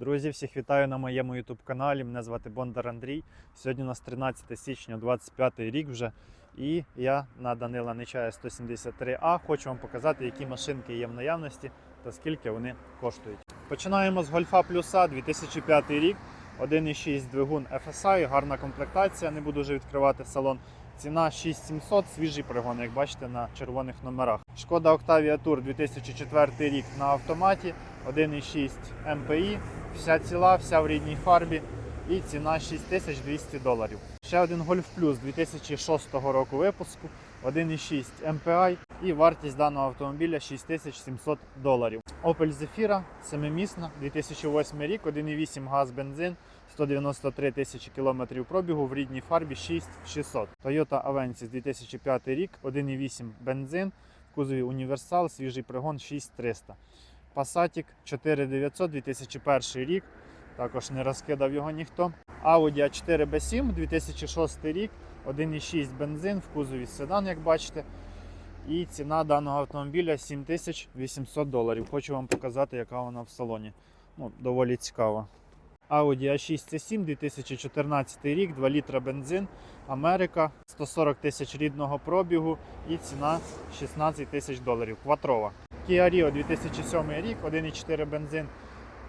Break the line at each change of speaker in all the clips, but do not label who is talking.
Друзі, всіх вітаю на моєму YouTube каналі. Мене звати Бондар Андрій. Сьогодні у нас 13 січня, 25 рік вже. І я на Данила Нечая 173А хочу вам показати, які машинки є в наявності та скільки вони коштують. Починаємо з Гольфа Плюса 2005 рік, 1,6 двигун FSI, гарна комплектація. Не буду вже відкривати салон. Ціна 6700, свіжий пригон, як бачите, на червоних номерах. Шкода Octavia Tour 2004 рік на автоматі, 1,6 MPI, вся ціла, вся в рідній фарбі. І ціна 6200 доларів. Ще один Golf Plus 2006 року випуску, 1,6 MPI і вартість даного автомобіля 6700 доларів. Opel Zafira, семимісна, 2008 рік, 1,8 газ бензин, 193 тисячі кілометрів пробігу в рідній фарбі 6600. Toyota Avensis 2005 рік, 1,8 бензин, в кузові універсал, свіжий пригон 6300. Passat 4900 2001 рік, також не розкидав його ніхто. Audi A4 B7 2006 рік, 1,6 бензин в кузові седан, як бачите. І ціна даного автомобіля 7800 доларів. Хочу вам показати, яка вона в салоні. Ну, доволі цікава. Audi A6 C7 2014 рік, 2 літра бензин, Америка, 140 тисяч рідного пробігу і ціна 16 тисяч доларів. Кватрова. Kia Rio 2007 рік, 1,4 бензин,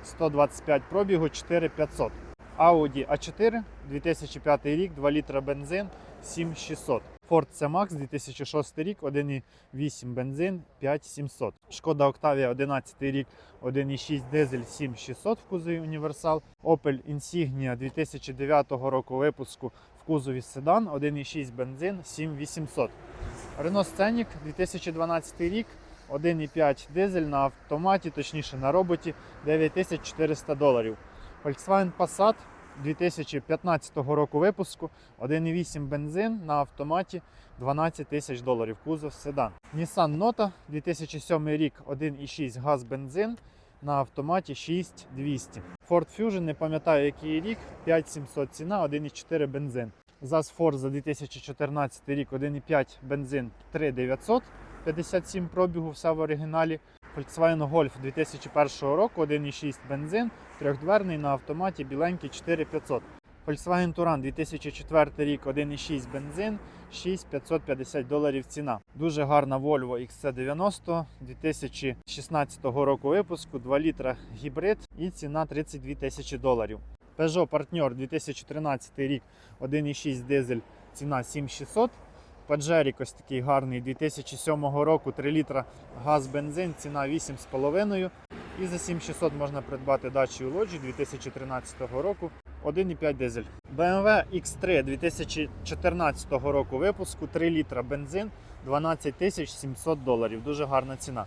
125 пробігу, 4500. Audi A4 2005 рік, 2 літра бензин, 7600. Ford C-Max 2006 рік, 1,8 бензин, 5700. Шкода Octavia 11 рік, 1,6 дизель, 7600 в кузові універсал. Opel Insignia 2009 року випуску в кузові седан, 1,6 бензин, 7800. Renault Scenic 2012 рік, 1,5 дизель на автоматі, точніше на роботі, 9400 доларів. Volkswagen Passat 2015 року випуску, 1,8 бензин на автоматі 12 тисяч доларів. Кузов седан. Nissan Note 2007 рік, 1,6 газ бензин на автоматі 6200. Ford Fusion, не пам'ятаю який рік, 5700 ціна, 1,4 бензин. ZAZ Forza 2014 рік, 1,5 бензин 3900, 57 пробігу, все в оригіналі. Volkswagen Golf 2001 року, 1,6 бензин, трьохдверний на автоматі, біленький 4500. Volkswagen Touran 2004 рік, 1,6 бензин, 6550 доларів ціна. Дуже гарна Volvo XC90 2016 року випуску, 2 літра гібрид і ціна 32 тисячі доларів. Peugeot Partner 2013 рік, 1,6 дизель, ціна 7600. Паджерік ось такий гарний 2007 року 3 літра газ бензин, ціна 8,5. І за 7600 можна придбати Dacia Logi 2013 року 1,5 дизель. BMW X3 2014 року випуску 3 літра бензин 12 700 доларів. Дуже гарна ціна.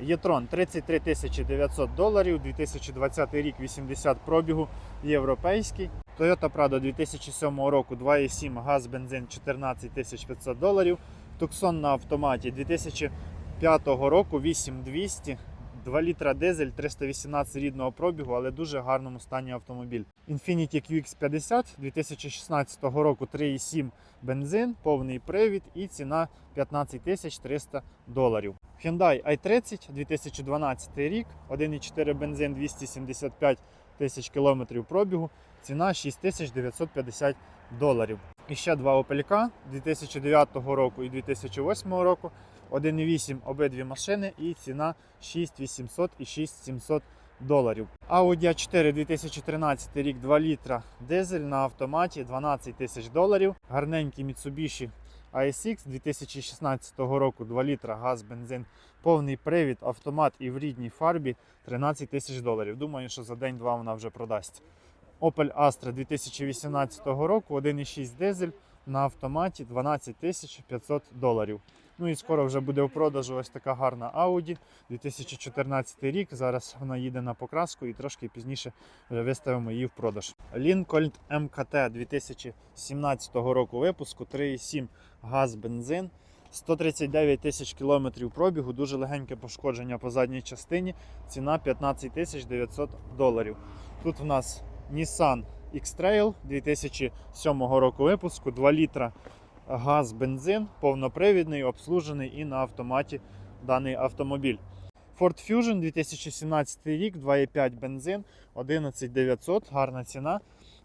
Єтрон 33 900 доларів, 2020 рік 80 пробігу, європейський. Toyota Prado 2007 року 2,7 газ бензин 14 500 доларів. Tucson на автоматі 2005 року 8200, 2 літра дизель, 318 рідного пробігу, але дуже гарному стані автомобіль. Infiniti QX50 2016 року 3,7 бензин, повний привід і ціна 15 300 доларів. Hyundai i30 2012 рік, 1,4 бензин 275 тисяч кілометрів пробігу, ціна 6950 доларів. І ще два Opel 2009 року і 2008 року, 1,8 обидві машини і ціна 6800 і 6700 доларів. Audi A4 2013 рік 2 літра дизель на автоматі 12 тисяч доларів. Гарненький Mitsubishi ASX 2016 року 2 літра газ, бензин, повний привід, автомат і в рідній фарбі 13 тисяч доларів. Думаю, що за день-два вона вже продасть. Opel Astra 2018 року 1,6 дизель на автоматі 12 тисяч 500 доларів. Ну і скоро вже буде в продажу ось така гарна Audi 2014 рік. Зараз вона їде на покраску і трошки пізніше вже виставимо її в продаж. Lincoln MKT 2017 року випуску 3,7 газ бензин. 139 тисяч кілометрів пробігу, дуже легеньке пошкодження по задній частині. Ціна 15 тисяч 900 доларів. Тут в нас Nissan X-Trail 2007 року випуску, 2 літра газ, бензин, повнопривідний, обслужений і на автоматі даний автомобіль. Ford Fusion 2017 рік, 2,5 бензин, 11900, гарна ціна.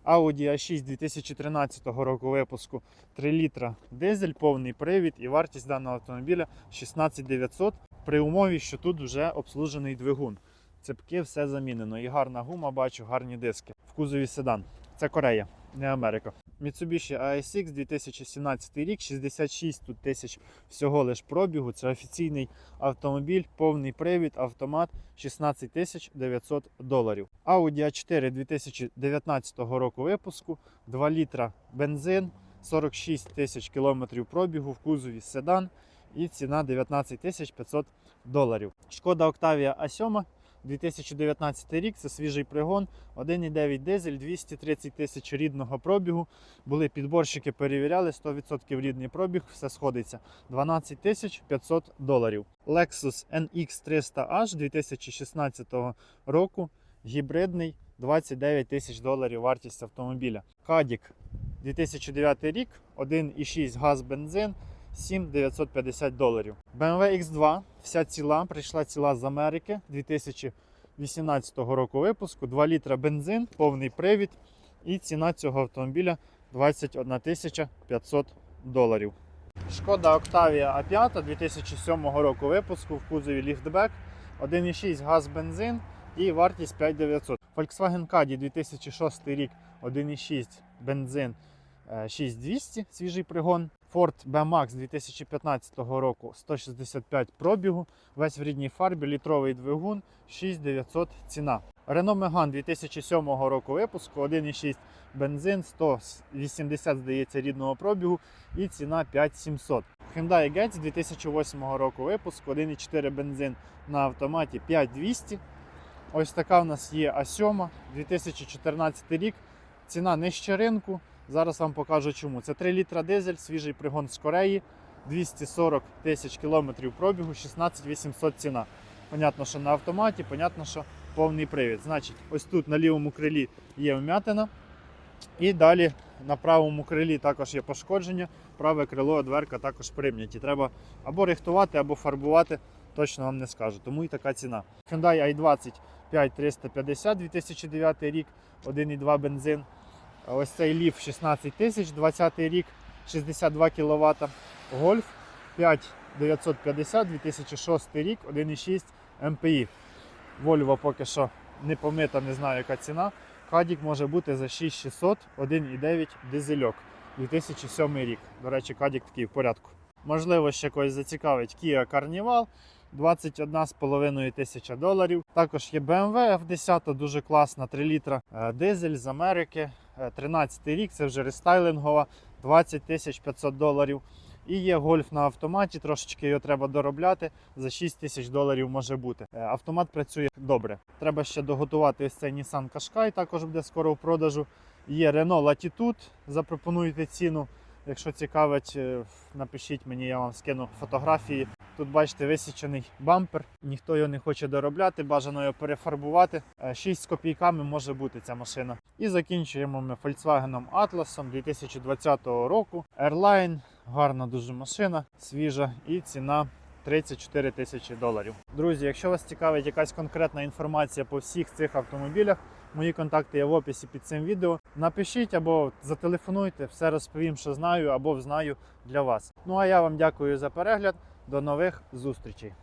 Audi A6 2013 року випуску 3 літра дизель, повний привід і вартість даного автомобіля 16900 при умові, що тут вже обслужений двигун. Цепки все замінено. І гарна гума, бачу, гарні диски. В кузові седан. Це Корея, не Америка. Mitsubishi ASX 2017 рік, 66 тут тисяч всього лиш пробігу. Це офіційний автомобіль, повний привід, автомат 16 тисяч 900 доларів. Audi A4 2019 року випуску, 2 літра бензин, 46 тисяч кілометрів пробігу в кузові седан і ціна 19 тисяч 500 доларів. Шкода Octavia A7 2019 рік, це свіжий пригон, 1,9 дизель, 230 тисяч рідного пробігу. Були підборщики, перевіряли 100% рідний пробіг, все сходиться. 12 тисяч 500 доларів. Lexus NX 300H 2016 року, гібридний, 29 тисяч доларів вартість автомобіля. Кадік 2009 рік, 1,6 газ бензин. 7950 доларів. BMW X2, вся ціла, прийшла ціла з Америки 2018 року випуску, 2 літра бензин, повний привід. І ціна цього автомобіля 21 500 доларів. Шкода Octavia A5 2007 року випуску в кузові ліфтбек, 1,6 газ бензин і вартість 5900. Volkswagen Caddy 2006 рік, 1,6 бензин. е, 6200 свіжий пригон. Ford B-Max 2015 року 165 пробігу, весь в рідній фарбі, літровий двигун, 6900 ціна. Renault Megane 2007 року випуску, 1,6 бензин, 180 здається рідного пробігу і ціна 5700. Hyundai Getz 2008 року випуску, 1,4 бензин на автоматі 5200. Ось така в нас є А7 2014 рік. Ціна нижче ринку. Зараз вам покажу чому. Це 3 літра дизель, свіжий пригон з Кореї, 240 тисяч кілометрів пробігу, 16 800 ціна. Понятно, що на автоматі, понятно, що повний привід. Значить, ось тут на лівому крилі є вмятина. І далі на правому крилі також є пошкодження. Праве крило, дверка також прим'яті. Треба або рихтувати, або фарбувати, точно вам не скажу. Тому і така ціна. Hyundai i20 5350 2009 рік, 1,2 бензин. Ось цей ліф 16 тисяч, 20 рік, 62 кВт. Гольф 5950, 2006 рік, 1,6 МПІ. Volvo поки що не помита, не знаю яка ціна. Кадік може бути за 6600, 1,9 дизельок. 2007 рік. До речі, кадік такий в порядку. Можливо, ще когось зацікавить Kia Carnival. 21,5 тисяча доларів. Також є BMW F10, дуже класна, 3 літра е, дизель з Америки. Е, 13 рік, це вже рестайлингова, 20 тисяч 500 доларів. І є гольф на автоматі, трошечки його треба доробляти. За 6 тисяч доларів може бути. Е, Автомат працює добре. Треба ще доготувати ось цей Nissan Qashqai, також буде скоро в продажу. Є Renault Latitude, запропонуйте ціну. Якщо цікавить, е, напишіть мені, я вам скину фотографії. Тут бачите висічений бампер, ніхто його не хоче доробляти, бажано його перефарбувати. 6 з копійками може бути ця машина. І закінчуємо ми Volkswagen Atlas 2020 року. Airline, гарна дуже машина, свіжа і ціна 34 тисячі доларів. Друзі, якщо вас цікавить якась конкретна інформація по всіх цих автомобілях, мої контакти є в описі під цим відео. Напишіть або зателефонуйте, все розповім, що знаю або знаю для вас. Ну а я вам дякую за перегляд. До нових зустрічей.